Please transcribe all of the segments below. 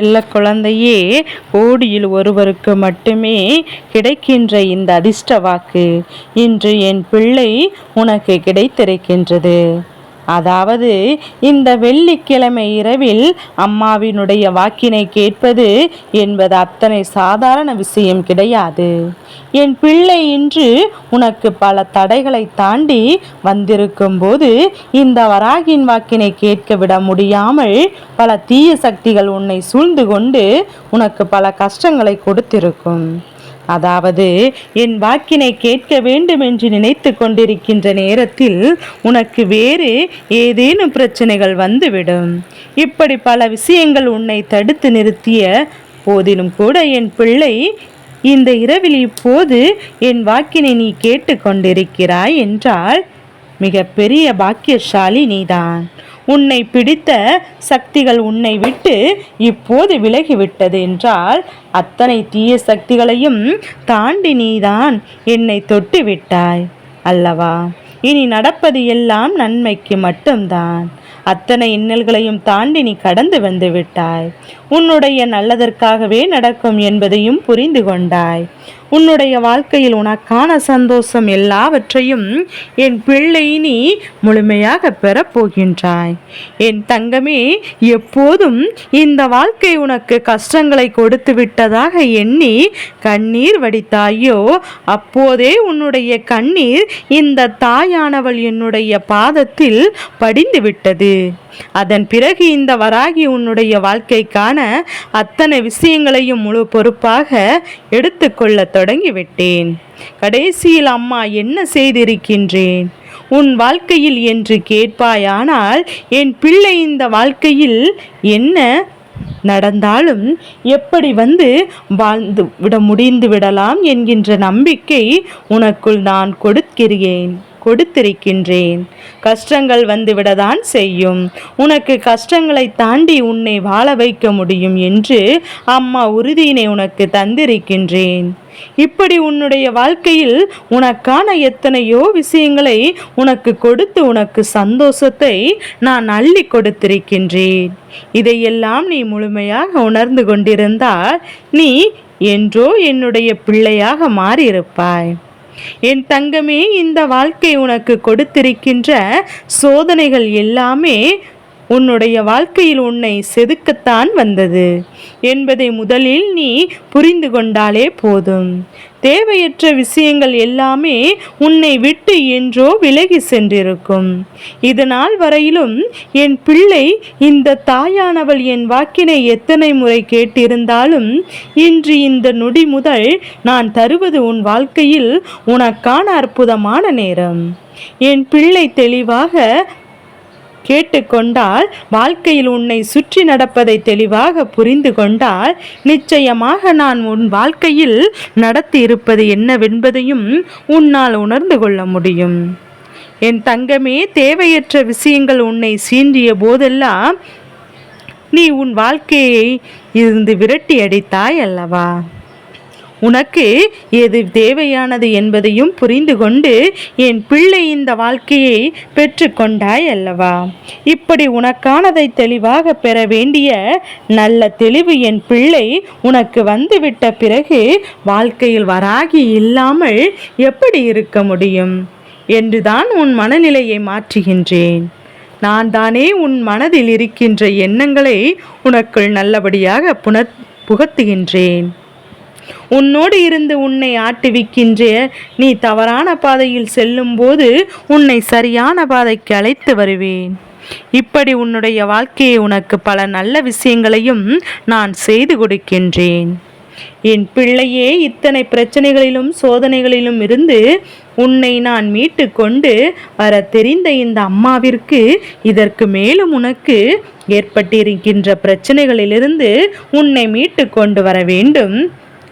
செல்ல குழந்தையே கோடியில் ஒருவருக்கு மட்டுமே கிடைக்கின்ற இந்த அதிர்ஷ்ட வாக்கு இன்று என் பிள்ளை உனக்கு கிடைத்திருக்கின்றது. அதாவது இந்த வெள்ளிக்கிழமை இரவில் அம்மாவினுடைய வாக்கினை கேட்பது என்பது அத்தனை சாதாரண விஷயம் கிடையாது. என் பிள்ளை இன்று உனக்கு பல தடைகளை தாண்டி வந்திருக்கும் போது இந்த வராகின் வாக்கினை கேட்க விட முடியாமல் பல தீய சக்திகள் உன்னை சூழ்ந்து கொண்டு உனக்கு பல கஷ்டங்களை கொடுத்திருக்கும். அதாவது என் வாக்கினை கேட்க வேண்டும் என்று நினைத்து கொண்டிருக்கின்ற நேரத்தில் உனக்கு வேறு ஏதேனும் பிரச்சனைகள் வந்துவிடும். இப்படி பல விஷயங்கள் உன்னை தடுத்து நிறுத்திய போதிலும் கூட என் பிள்ளை இந்த இரவில் இப்போது என் வாக்கினை நீ கேட்டுக்கொண்டிருக்கிறாய் என்றால் மிக பெரிய பாக்கியசாலி நீதான். உன்னை பிடித்த சக்திகள் உன்னை விட்டு இப்போது விலகிவிட்டது என்றால் அத்தனை தீய சக்திகளையும் தாண்டி நீதான் என்னை தொட்டு விட்டாய் அல்லவா? இனி நடப்பது எல்லாம் நன்மைக்கு மட்டும்தான். அத்தனை இன்னல்களையும் தாண்டி நீ கடந்து வந்து விட்டாய். உன்னுடைய நல்லதற்காகவே நடக்கும் என்பதையும் புரிந்து கொண்டாய். உன்னுடைய வாழ்க்கையில் உனக்கான சந்தோஷம் எல்லாவற்றையும் என் பிள்ளை நீ முழுமையாக பெறப்போகின்றாய் என் தங்கமே எப்போதும் இந்த வாழ்க்கை உனக்கு கஷ்டங்களை கொடுத்து விட்டதாக எண்ணி கண்ணீர் வடித்தாயோ அப்போதே உன்னுடைய கண்ணீர் இந்த தாயானவள் என்னுடைய பாதத்தில் படிந்து விட்டது அதன் பிறகு இந்த வராகி உன்னுடைய வாழ்க்கைக்கான அத்தனை விஷயங்களையும் முழு பொறுப்பாக எடுத்துக்கொள்ள தொடங்கிவிட்டேன். கடைசியில் அம்மா என்ன செய்திருக்கின்றேன்? உன் வாழ்க்கையில் என்று கேட்பாயானால் என் பிள்ளை இந்த வாழ்க்கையில் என்ன நடந்தாலும் எப்படி வந்து வாழ்ந்து விட முடிந்து விடலாம் என்கின்ற நம்பிக்கை உனக்குள் நான் கொடுக்கிறேன். கொடுத்திருக்கின்றேன். கஷ்டங்கள் வந்துவிடதான் செய்யும். உனக்கு கஷ்டங்களை தாண்டி உன்னை வாழ வைக்க முடியும் என்று அம்மா உறுதியினை உனக்கு தந்திருக்கின்றேன். இப்படி உன்னுடைய வாழ்க்கையில் உனக்கான எத்தனையோ விஷயங்களை உனக்கு கொடுத்து உனக்கு சந்தோஷத்தை நான் அள்ளி கொடுத்திருக்கின்றேன். இதையெல்லாம் நீ முழுமையாக உணர்ந்து கொண்டிருந்தால் நீ என்றோ என்னுடைய பிள்ளையாக மாறியிருப்பாய். என் தங்கமே இந்த வாழ்க்கை உனக்கு கொடுத்திருக்கின்ற சோதனைகள் எல்லாமே உன்னுடைய வாழ்க்கையில் உன்னை செதுக்கத்தான் வந்தது என்பதை முதலில் நீ புரிந்து கொண்டாலே போதும். தேவையற்ற விஷயங்கள் எல்லாமே உன்னை விட்டு என்றோ விலகி சென்றிருக்கும். இதனால் வரையிலும் என் பிள்ளை இந்த தாயானவள் என் வாக்கினை எத்தனை முறை கேட்டிருந்தாலும் இன்று இந்த நொடி முதல் நான் தருவது உன் வாழ்க்கையில் உனக்கான அற்புதமான நேரம். என் பிள்ளை தெளிவாக கேட்டுக்கொண்டால் வாழ்க்கையில் உன்னை சுற்றி நடப்பதை தெளிவாக புரிந்து கொண்டால் நிச்சயமாக நான் உன் வாழ்க்கையில் நடத்தி இருப்பது என்னவென்பதையும் உன்னால் உணர்ந்து கொள்ள முடியும். என் தங்கமே தேவையற்ற விஷயங்கள் உன்னை சீண்டிய போதெல்லாம் நீ உன் வாழ்க்கையை இருந்து விரட்டி அடித்தாய் அல்லவா? உனக்கு எது தேவையானது என்பதையும் புரிந்து கொண்டு என் பிள்ளை இந்த வாழ்க்கையை பெற்றுக்கொண்டாய் அல்லவா? இப்படி உனக்கானதை தெளிவாக பெற வேண்டிய நல்ல தெளிவு என் பிள்ளை உனக்கு வந்துவிட்ட பிறகு வாழ்க்கையில் வராகி இல்லாமல் எப்படி இருக்க முடியும்? என்றுதான் உன் மனநிலையை மாற்றுகின்றேன். நான் தானே உன் மனதில் இருக்கின்ற எண்ணங்களை உனக்குள் நல்லபடியாக புன புகத்துகின்றேன். உன்னோடு இருந்து உன்னை ஆட்டுவிக்கின்ற நீ தவறான பாதையில் செல்லும்போது உன்னை சரியான பாதைக்கு அழைத்து வருவேன். இப்படி உன்னுடைய வாழ்க்கையை உனக்கு பல நல்ல விஷயங்களையும் நான் செய்து கொடுக்கின்றேன். என் பிள்ளையே இத்தனை பிரச்சனைகளிலும் சோதனைகளிலும் இருந்து உன்னை நான் மீட்டு கொண்டு வர தெரிந்த இந்த அம்மாவிற்கு இதற்கு மேலும் உனக்கு ஏற்பட்டிருக்கின்ற பிரச்சனைகளிலிருந்து உன்னை மீட்டு கொண்டு வர வேண்டும்.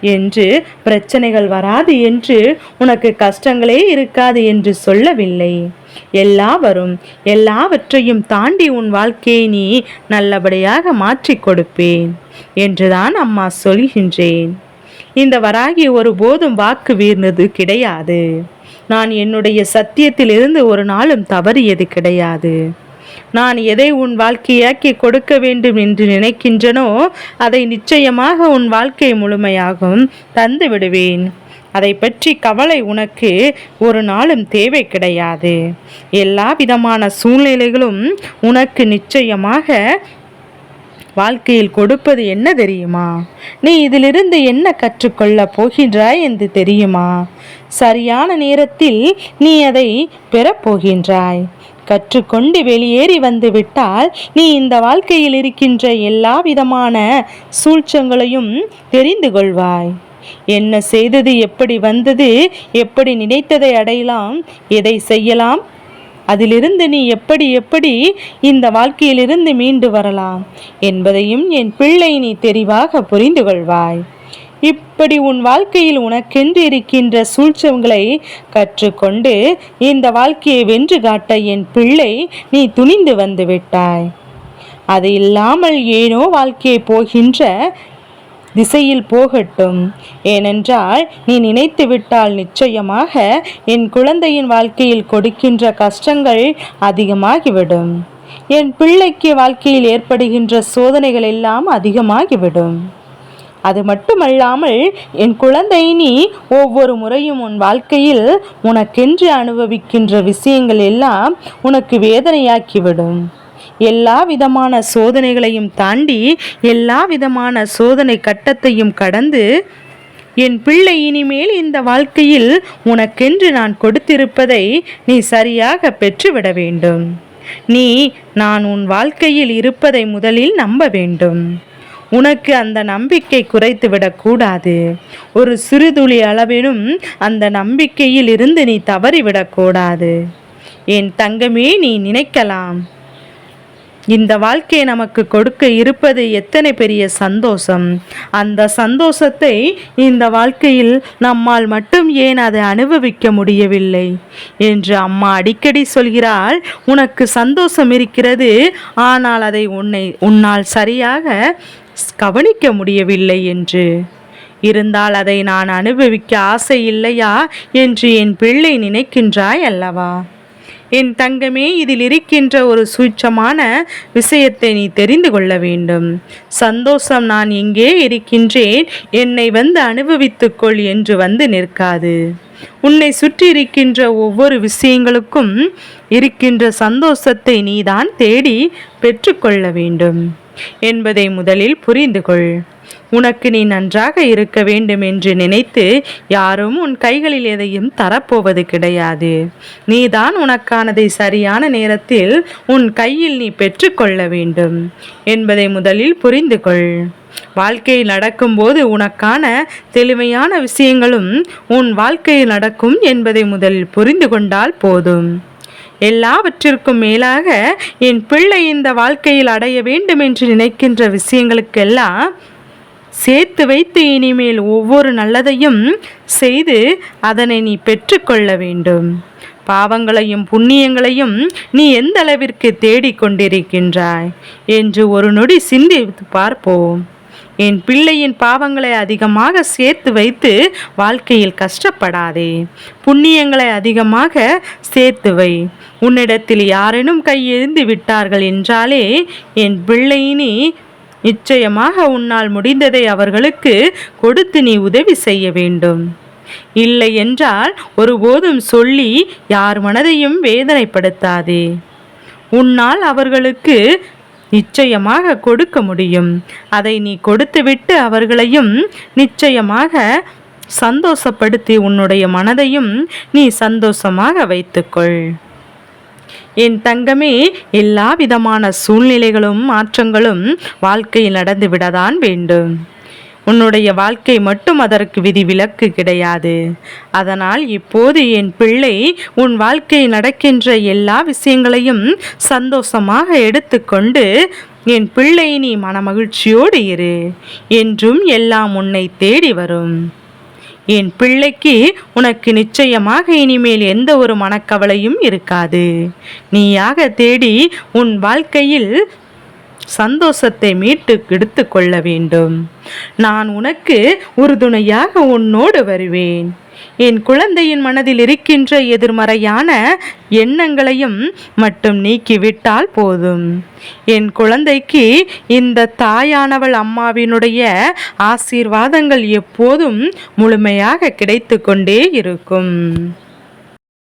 என்று பிரச்சனைகள் வராது என்று உனக்கு கஷ்டங்களே இருக்காது என்று சொல்லவில்லை. எல்லா வரும் எல்லாவற்றையும் தாண்டி உன் வாழ்க்கையை நீ நல்லபடியாக மாற்றிக் கொடுப்பேன் என்றுதான் அம்மா சொல்கின்றேன். இந்த வராகி ஒருபோதும் வாக்கு வீர்ந்தது கிடையாது. நான் என்னுடைய சத்தியத்திலிருந்து ஒரு நாளும் தவறியது கிடையாது. நான் எதை உன் வாழ்க்கையாக்கி கொடுக்க வேண்டும் என்று நினைக்கின்றனோ அதை நிச்சயமாக உன் வாழ்க்கை முழுமையாகும் தந்து விடுவேன். அதை பற்றி கவலை உனக்கு ஒரு நாளும் தேவை கிடையாது. எல்லா விதமான சூழ்நிலைகளும் உனக்கு நிச்சயமாக வாழ்க்கையில் கொடுப்பது என்ன தெரியுமா? நீ இதிலிருந்து என்ன கற்றுக்கொள்ளப் போகின்றாய் என்று தெரியுமா? சரியான நேரத்தில் நீ அதை பெறப்போகின்றாய். கற்றுக்கொண்டு வெளியேறி வந்து விட்டால் நீ இந்த வாழ்க்கையில் இருக்கின்ற எல்லா விதமான சூழ்ச்சங்களையும் தெரிந்து கொள்வாய். என்ன செய்தது எப்படி வந்தது எப்படி நினைத்ததை அடையலாம் எதை செய்யலாம் அதிலிருந்து நீ எப்படி எப்படி இந்த வாழ்க்கையிலிருந்து மீண்டு வரலாம் என்பதையும் என் பிள்ளை நீ தெரிவாக புரிந்து கொள்வாய். இப்படி உன் வாழ்க்கையில் உனக்கென்று இருக்கின்ற சூழ்ச்சங்களை கற்றுக்கொண்டு இந்த வாழ்க்கையை வென்று காட்ட என் பிள்ளை நீ துணிந்து வந்து விட்டாய். அது இல்லாமல் ஏனோ வாழ்க்கையை போகின்ற திசையில் போகட்டும். ஏனென்றால் நீ நினைத்து விட்டால் நிச்சயமாக என் குழந்தையின் வாழ்க்கையில் கொடுக்கின்ற கஷ்டங்கள் அதிகமாகிவிடும். என் பிள்ளைக்கு வாழ்க்கையில் ஏற்படுகின்ற சோதனைகள் எல்லாம் அதிகமாகிவிடும். அது மட்டுமல்லாமல் என் குழந்தை நீ ஒவ்வொரு முறையும் உன் வாழ்க்கையில் உனக்கென்று அனுபவிக்கின்ற விஷயங்கள் எல்லாம் உனக்கு வேதனையாக்கிவிடும். எல்லா விதமான சோதனைகளையும் தாண்டி எல்லா விதமான சோதனை கட்டத்தையும் கடந்து என் பிள்ளை இனிமேல் இந்த வாழ்க்கையில் உனக்கென்று நான் கொடுத்திருப்பதை நீ சரியாக பெற்றுவிட வேண்டும். நீ நான் உன் வாழ்க்கையில் இருப்பதை முதலில் நம்ப வேண்டும். உனக்கு அந்த நம்பிக்கை குறைத்துவிடக்கூடாது. ஒரு சிறுதுளி அளவிலும் அந்த நம்பிக்கையில் இருந்து நீ தவறிவிடக்கூடாது. என் தங்கமே நீ நினைக்கலாம். இந்த வாழ்க்கையை நமக்கு கொடுக்க இருப்பது எத்தனை பெரிய சந்தோஷம். அந்த சந்தோஷத்தை இந்த வாழ்க்கையில் நம்மால் மட்டும் ஏன் அதை அனுபவிக்க முடியவில்லை? என்று அம்மா அடிக்கடி சொல்கிறாள் உனக்கு சந்தோஷம் இருக்கிறது ஆனால் அதை உன்னை உன்னால் சரியாக கவனிக்க முடியவில்லை என்று. இருந்தால் அதை நான் அனுபவிக்க ஆசை இல்லையா? என்று என் பிள்ளை நினைக்கின்றாய் அல்லவா? என் தங்கமே இதில் இருக்கின்ற ஒரு சூட்சமான விஷயத்தை நீ தெரிந்து கொள்ள வேண்டும். சந்தோஷம் நான் எங்கே இருக்கின்றேன். என்னை வந்து அனுபவித்துக்கொள் என்று வந்து நிற்காது. உன்னை சுற்றி இருக்கின்ற ஒவ்வொரு விஷயங்களுக்கும் இருக்கின்ற சந்தோஷத்தை நீதான் தேடி பெற்றுக்கொள்ள வேண்டும். என்பதை முதலில் புரிந்து கொள். உனக்கு நீ நன்றாக இருக்க வேண்டும் என்று நினைத்து யாரும் உன் கைகளில் எதையும் தரப்போவது கிடையாது. நீதான் உனக்கானதை சரியான நேரத்தில் உன் கையில் நீ பெற்றுக்கொள்ள வேண்டும் என்பதை முதலில் புரிந்து கொள். வாழ்க்கையில் நடக்கும்போது உனக்கான தெளிமையான விஷயங்களும் உன் வாழ்க்கையில் நடக்கும் என்பதை முதலில் புரிந்து கொண்டால் போதும். எல்லாவற்றிற்கும் மேலாக என் பிள்ளை இந்த வாழ்க்கையில் அடைய வேண்டும் என்று நினைக்கின்ற விஷயங்களுக்கெல்லாம் சேர்த்து வைத்து இனிமேல் ஒவ்வொரு நல்லதையும் செய்து அதனை நீ பெற்றுக்கொள்ள வேண்டும். பாவங்களையும் புண்ணியங்களையும் நீ எந்த அளவிற்கு தேடிக்கொண்டிருக்கின்றாய்? என்று ஒரு நொடி சிந்தித்து பார்ப்போம். என் பிள்ளையின் பாவங்களை அதிகமாக சேர்த்து வைத்து வாழ்க்கையில் கஷ்டப்படாதே. புண்ணியங்களை அதிகமாக சேர்த்து வை. உன்னிடத்தில் யாரேனும் கையெழுந்து விட்டார்கள் என்றாலே என் பிள்ளையினி நிச்சயமாக உன்னால் முடிந்ததை அவர்களுக்கு கொடுத்து நீ உதவி செய்ய வேண்டும். இல்லை என்றால் ஒருபோதும் சொல்லி யார் மனதையும் வேதனைப்படுத்தாதே. உன்னால் அவர்களுக்கு நிச்சயமாக கொடுக்க முடியும். அதை நீ கொடுத்துவிட்டு அவர்களையும் நிச்சயமாக சந்தோஷப்படுத்தி உன்னுடைய மனதையும் நீ சந்தோஷமாக வைத்துக்கொள். என் தங்கமே எல்லா விதமான சூழ்நிலைகளும் மாற்றங்களும் வாழ்க்கையில் நடந்துவிடதான் வேண்டும். உன்னுடைய வாழ்க்கை மட்டும் அதற்கு விதி விலக்கு கிடையாது. அதனால் இப்போது என் பிள்ளை உன் வாழ்க்கை நடக்கின்ற எல்லா விஷயங்களையும் சந்தோஷமாக எடுத்துக்கொண்டு என் பிள்ளை நீ மனமகிழ்ச்சியோடு இரு என்றும் எல்லாம் உன்னை தேடி வரும். என் பிள்ளைக்கு உனக்கு நிச்சயமாக இனிமேல் எந்த ஒரு மனக்கவலையும் இருக்காது. நீயாக தேடி உன் வாழ்க்கையில் சந்தோஷத்தை மீட்டு எடுத்து கொள்ள வேண்டும். நான் உனக்கு உறுதுணையாக உன்னோடு வருவேன். என் குழந்தையின் மனதில் இருக்கின்ற எதிர்மறையான எண்ணங்களையும் மட்டும் நீக்கிவிட்டால் போதும். என் குழந்தைக்கு இந்த தாயானவள் அம்மாவினுடைய ஆசீர்வாதங்கள் எப்போதும் முழுமையாக கிடைத்து கொண்டே இருக்கும்.